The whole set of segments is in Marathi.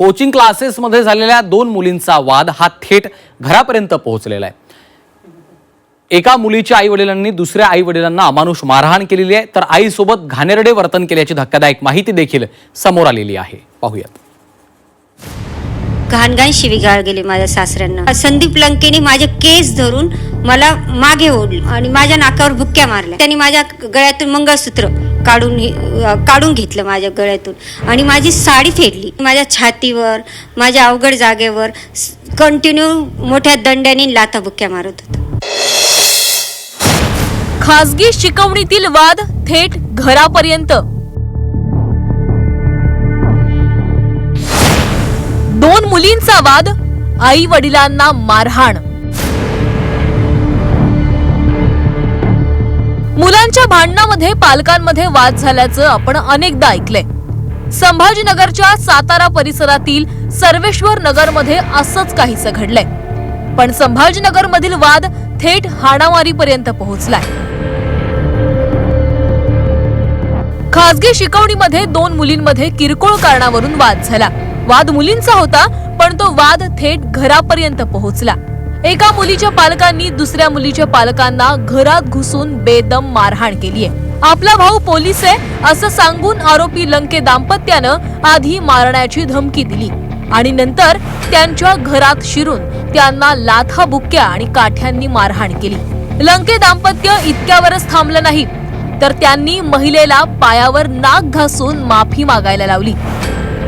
कोचिंग क्लासेसमध्ये झालेल्या दोन मुलींचा वाद हा थेट घरापर्यंत पोहोचलेला आहे. एका मुलीच्या आई वडिलांनी दुसऱ्या आई वडिलांना अमानुष मारहाण केलेली आहे. तर आईसोबत घाणेरडे वर्तन केल्याची धक्कादायक माहिती देखील समोर आलेली आहे. पाहूयात. घाणघाण शिवीगाळ गेली माझ्या सासऱ्यांना. संदीप लंकेने माझे केस धरून मला मागे ओढलं आणि माझ्या नाकावर भुक्क्या मारल्या. त्यांनी माझ्या गळ्यातून मंगळसूत्र काढून काढून घेतलं माझ्या गळ्यातून. आणि माझी साडी फेडली. माझ्या छातीवर माझ्या अवघड जागेवर कंटिन्यू मोठ्या दंड्याने लाथाबुक्क्या मारत होता. खासगी शिकवणीतील वाद थेट घरापर्यंत. दोन मुलींचा वाद आई वडिलांना मारहाण. मुलांच्या भांडणामध्ये पालकांमध्ये वाद झाल्याचं आपण अनेकदा ऐकलंय. संभाजीनगरच्या सातारा परिसरातील सर्वेश्वर नगरमध्ये असंच काहीच घडलंय. पण संभाजीनगर मधील वाद थेट हाणामारीपर्यंत पोहोचलाय. खासगी शिकवणीमध्ये दोन मुलींमध्ये किरकोळ कारणावरून वाद झाला. वाद मुलींचा होता पण तो वाद थेट घरापर्यंत पोहोचला. एका मुलीच्या पालकांनी दुसऱ्या मुलीच्या पालकांना घरात घुसून बेदम मारहाण केलीय आपला भाऊ पोलीस आहे असं सांगून आरोपी लंके दाम्पत्यानं आधी मारण्याची धमकी दिली. आणि नंतर त्यांच्या घरात शिरून त्यांना लाथा बुक्क्या आणि काठ्यांनी मारहाण केली. लंके दाम्पत्य इतक्यावरच थांबलं नाही तर त्यांनी महिलेला पायावर नाक घासून माफी मागायला लावली.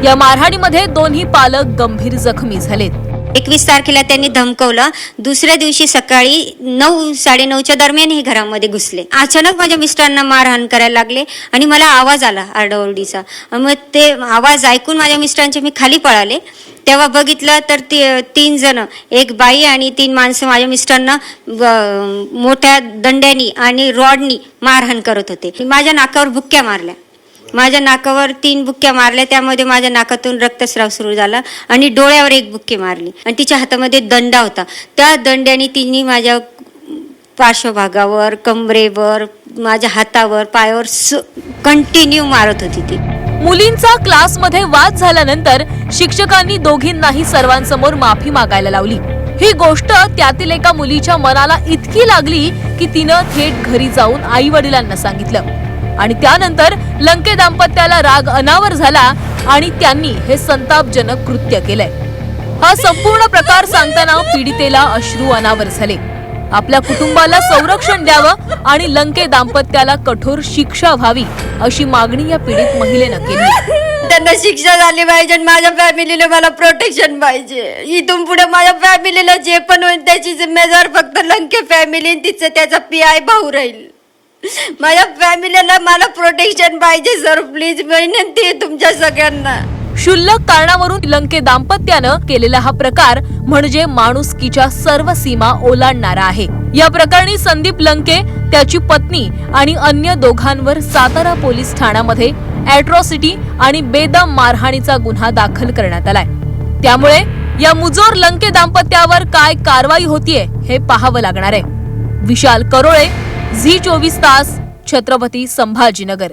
या मारहाणीमध्ये दोन्ही पालक गंभीर जखमी झालेत. एकवीस तारखेला त्यांनी धमकवलं. दुसऱ्या दिवशी सकाळी नऊ साडेनऊच्या दरम्यान हे घरामध्ये घुसले. अचानक माझ्या मिस्टरांना मारहाण करायला लागले आणि मला आवाज आला आरडाओरडीचा. मग ते आवाज ऐकून माझ्या मिस्टरांचे मी खाली पळाले. तेव्हा बघितलं तर ती तीन जण एक बाई आणि तीन माणसं माझ्या मिस्टरांना मोठ्या दंड्यानी आणि रॉडनी मारहाण करत होते. माझ्या नाकावर बुक्क्या मारल्या. माझ्या नाकावर तीन बुक्क्या मारल्या त्यामध्ये माझ्या नाकातून रक्तस्राव सुरू झाला आणि डोळ्यावर एक बुक्की मारली. आणि तिच्या हातामध्ये दंडा होता. त्या दंड्याने तिने माझ्या पार्श्वभागावर कमरेवर माझ्या हातावर पायावर कंटिन्यू मारत होती ती. मुलींचा क्लासमध्ये वाद झाल्यानंतर शिक्षकांनी दोघींनाही सर्वांसमोर माफी मागायला लावली. ही गोष्ट त्यातील एका मुलीच्या मनाला इतकी लागली की तिनं थेट घरी जाऊन आई वडिलांना सांगितलं. आणि त्यानंतर लंके दाम्पत्याला राग अनावर झाला आणि त्यांनी हे संतापजनक कृत्य केलंय. हा संपूर्ण प्रकार सांगताना पीडितेला अश्रू अनावर झाले. आपल्या कुटुंबाला संरक्षण द्यावं आणि लंके दाम्पत्याला कठोर शिक्षा व्हावी अशी मागणी या पीडित महिलेनं केली. त्यांना शिक्षा झाली पाहिजे आणि माझ्या फॅमिलीला मला प्रोटेक्शन पाहिजे. इथून पुढे माझ्या फॅमिलीला जे पण होईल त्याची जिम्मेदार फक्त लंके फॅमिली तिचं त्याचा पी आय भाऊ राहील. माझ्या फॅमिलीला मला प्रोटेक्शन पाहिजे सर प्लीज विनंती आहे तुमच्या सगळ्यांना. क्षुल्लक कारणावरून लंके दाम्पत्यानं केलेला हा प्रकार म्हणजे माणुसकीच्या सर्व सीमा ओलांडणारा आहे. या प्रकरणी संदीप लंके त्याची पत्नी आणि अन्य दोघांवर सातारा पोलीस ठाण्यामध्ये अॅट्रॉसिटी आणि बेदम मारहाणीचा गुन्हा दाखल करण्यात आलाय. त्यामुळे या मुजोर लंके दाम्पत्यावर काय कारवाई होतीये हे पाहावं लागणार आहे. विशाल करोळे झी चोवीस तास छत्रपती संभाजीनगर.